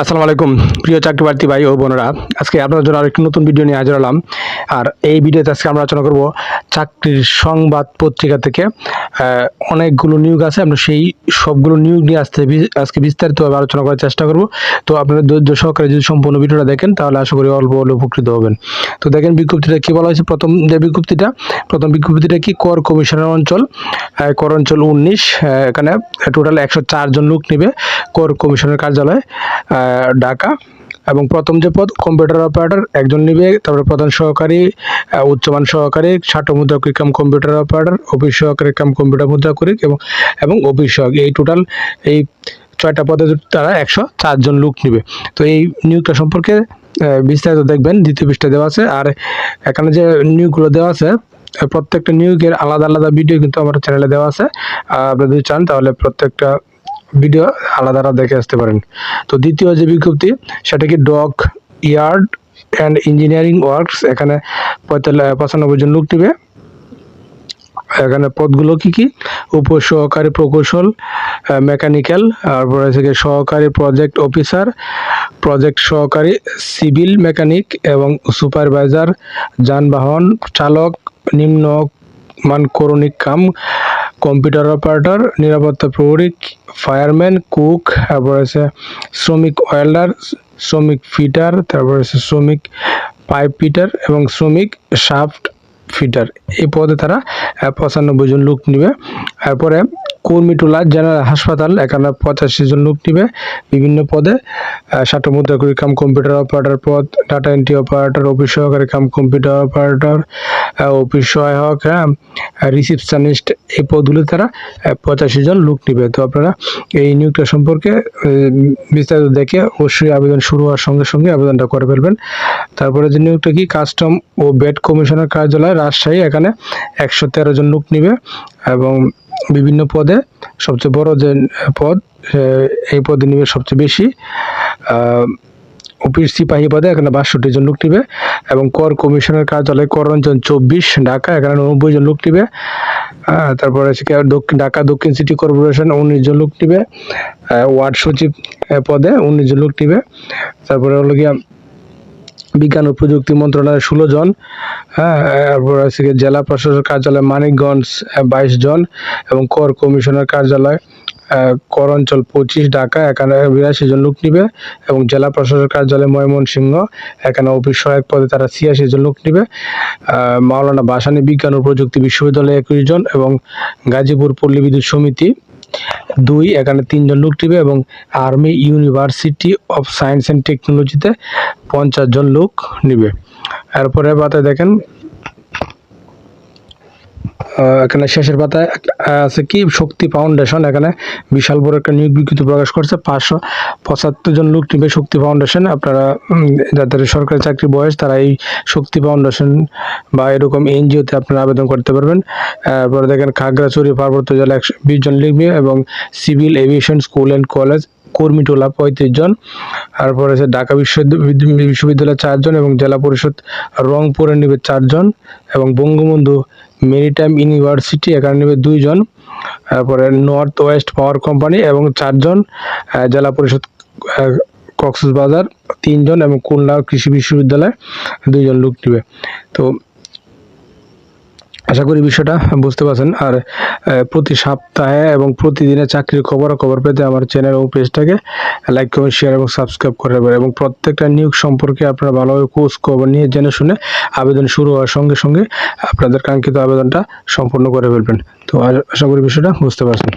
আসসালামু আলাইকুম। প্রিয় চাকরি প্রার্থী ভাই ও বোনেরা, আজকে আপনাদের জন্য আরেকটি নতুন ভিডিও নিয়ে হাজির হলাম। আর এই ভিডিওতে আজকে আমরা আলোচনা করব চাকরির সংবাদ পত্রিকা থেকে অনেকগুলো নিয়োগ আছে। আমরা সেই সবগুলো নিয়োগ নিয়ে আসতে আজকে বিস্তারিতভাবে আলোচনা করার চেষ্টা করব। তো আপনারা ধৈর্য সহকারে যদি সম্পূর্ণ ভিডিওটা দেখেন, তাহলে আশা করি অল্প হলেও উপকৃত হবেন। তো দেখেন বিজ্ঞপ্তিটা কী বলা হয়েছে? প্রথম যে বিজ্ঞপ্তিটা, প্রথম বিজ্ঞপ্তিটা কি? কর কমিশনের অঞ্চল কর অঞ্চল উনিশ এখানে টোটাল একশো জন লোক নেবে কর কমিশনের কার্যালয়। ঢাকা এবং প্রথম যে পদ কম্পিউটার অপারেটর একজন নিবে, তারপরে প্রধান সহকারী উচ্চমান সহকারী ষাটো মুদ্রাকরিক কাম কম্পিউটার অপারেটর অফিস সহকারী কাম কম্পিউটার মুদ্রা মুদ্রাকরিক এবং এবং অফিস সহকারী। এই টোটাল এই ছয়টা পদে তারা একশো চারজন লোক নিবে। তো এই নিয়োগটা সম্পর্কে বিস্তারিত দেখবেন, দ্বিতীয় পৃষ্ঠা দেওয়া আছে। আর এখানে যে নিয়োগগুলো দেওয়া আছে, প্রত্যেকটা নিয়োগের আলাদা আলাদা ভিডিও কিন্তু আমার চ্যানেলে দেওয়া আছে। আপনি যদি চান, তাহলে প্রত্যেকটা ভিডিও আলাদা দেখে আসতে পারেন। তো দ্বিতীয় যে বিজ্ঞপ্তি, সেটা কি dockyard and engineering works? এখানে পঁয়তাল্লিশ পঁচানব্বই জন লোক নেবে। এখানে পদগুলো কি কি? উপসহকারী প্রকৌশল মেকানিক্যাল, তারপরে থেকে সহকারী প্রজেক্ট অফিসার, প্রজেক্ট সহকারী সিভিল মেকানিক এবং সুপারভাইজার, যানবাহন চালক নিম্ন মান করণিক কাম কম্পিউটার অপারেটর, নিরাপত্তা প্রহরী, ফায়ারম্যান, কুক, তারপর আছে শ্রমিক ওয়েল্ডার, শ্রমিক ফিটার, তারপর আছে শ্রমিক পাইপ ফিটার এবং শ্রমিক শাফট ফিটার। এই পদে তারা পঁচানব্বই জন লোক নিবে। তারপরে কর্মীটোলা জেনারেল হাসপাতাল, এখানে পঁচাশি জন লোক নিবে বিভিন্ন পদে। ষাট মুদ্রাকরী কাম কম্পিউটার অপারেটর পদ, ডাটা এন্ট্রি অপারেটর, অফিস সহকারী কাম কম্পিউটার অপারেটর অফিস সহায়ক হ্যাঁ রিসিপশনিস্ট এই পদগুলো তারা পঁচাশি জন লোক নিবে। তো আপনারা এই নিয়োগটা সম্পর্কে বিস্তারিত দেখে অবশ্যই আবেদন শুরু হওয়ার সঙ্গে সঙ্গে আবেদনটা করে ফেলবেন। তারপরে যে নিয়োগটা কি, কাস্টম ও বেড কমিশনার কার্যালয় রাজশাহী, এখানে একশো তেরো জন লোক নিবে এবং বিভিন্ন পদে সবচেয়ে বড় যে পদ এই পদে নিবে সবচেয়ে বেশি। অফিস সিপাহী পদে এখানে বাষট্টি জন লোক নিবে এবং কর কমিশনের কার্যালয় কর অঞ্চল চব্বিশ, ঢাকা এখানে নব্বই জন লোক নিবে। তারপরে দক্ষিণ ঢাকা দক্ষিণ সিটি কর্পোরেশন উনিশ জন লোক নিবে। ওয়ার্ড সচিব পদে উনিশ জন লোক নিবে। তারপরে হলো গিয়া বিজ্ঞান ও প্রযুক্তি মন্ত্রণালয় ষোলো জন। হ্যাঁ তারপর আছে জেলা প্রশাসক কার্যালয় মানিকগঞ্জ বাইশ জন এবং কর কমিশনার কার্যালয় কর অঞ্চল পঁচিশ, ঢাকা, এখানে বিরাশি জন লোক নিবে এবং জেলা প্রশাসক কার্যালয় ময়মনসিংহ, এখানে অফিস সহায়ক পদে তারা ছিয়াশি জন লোক নিবে। মাওলানা বাসানী বিজ্ঞান ও প্রযুক্তি বিশ্ববিদ্যালয়ে একুশ জন এবং গাজীপুর পল্লী বিদ্যুৎ সমিতি দুই, এখানে তিনজন লোক নিবে এবং army university of science and টেকনোলজিতে পঞ্চাশ জন লোক নিবে। এরপরে পাতায় দেখেন এখানে শেষের পাতায় আছে কি? শক্তি ফাউন্ডেশন। এখানে বিশাল বড় একটা নিয়োগ বিজ্ঞপ্তি প্রকাশ করছে। পাঁচশো পঁচাত্তর জন লোক নিবে শক্তি ফাউন্ডেশন। আপনারা যাদের সরকারি চাকরি বয়স, তারা এই শক্তি ফাউন্ডেশন বা এরকম এনজিওতে আপনারা আবেদন করতে পারবেন। তারপরে দেখেন, খাগড়াছড়ি পার্বত্য জেলা একশো বিশ জন লিখবে এবং civil aviation school and college Kurmitola পঁয়ত্রিশ জন, তারপরে আছে ঢাকা বিশ্ববিদ্যালয় বিশ্ববিদ্যালয় চারজন এবং জেলা পরিষদ রংপুরে নেবে চারজন এবং বঙ্গবন্ধু মেরিটাইম ইউনিভার্সিটি এখানে নেবে দুইজন তারপরে নর্থ ওয়েস্ট পাওয়ার কোম্পানি এবং চারজন জেলা পরিষদ কক্সবাজার তিনজন এবং খুলনা কৃষি বিশ্ববিদ্যালয় দুইজন লোক নেবে। তো আশা করি বিষয়টা বুঝতে পারছেন। আর প্রতি সপ্তাহে এবং প্রতিদিনে চাকরির খবর খবর পেতে আমার চ্যানেল এবং পেজটাকে লাইক কমেন্ট শেয়ার এবং সাবস্ক্রাইব করে রাখবেন এবং প্রত্যেকটা নিয়োগ সম্পর্কে আপনারা ভালোভাবে কোর্স খবর নিয়ে জেনে শুনে আবেদন শুরু হওয়ার সঙ্গে সঙ্গে আপনাদের কাঙ্ক্ষিত আবেদনটা সম্পূর্ণ করে ফেলবেন। তো আশা করি বিষয়টা বুঝতে পারছেন।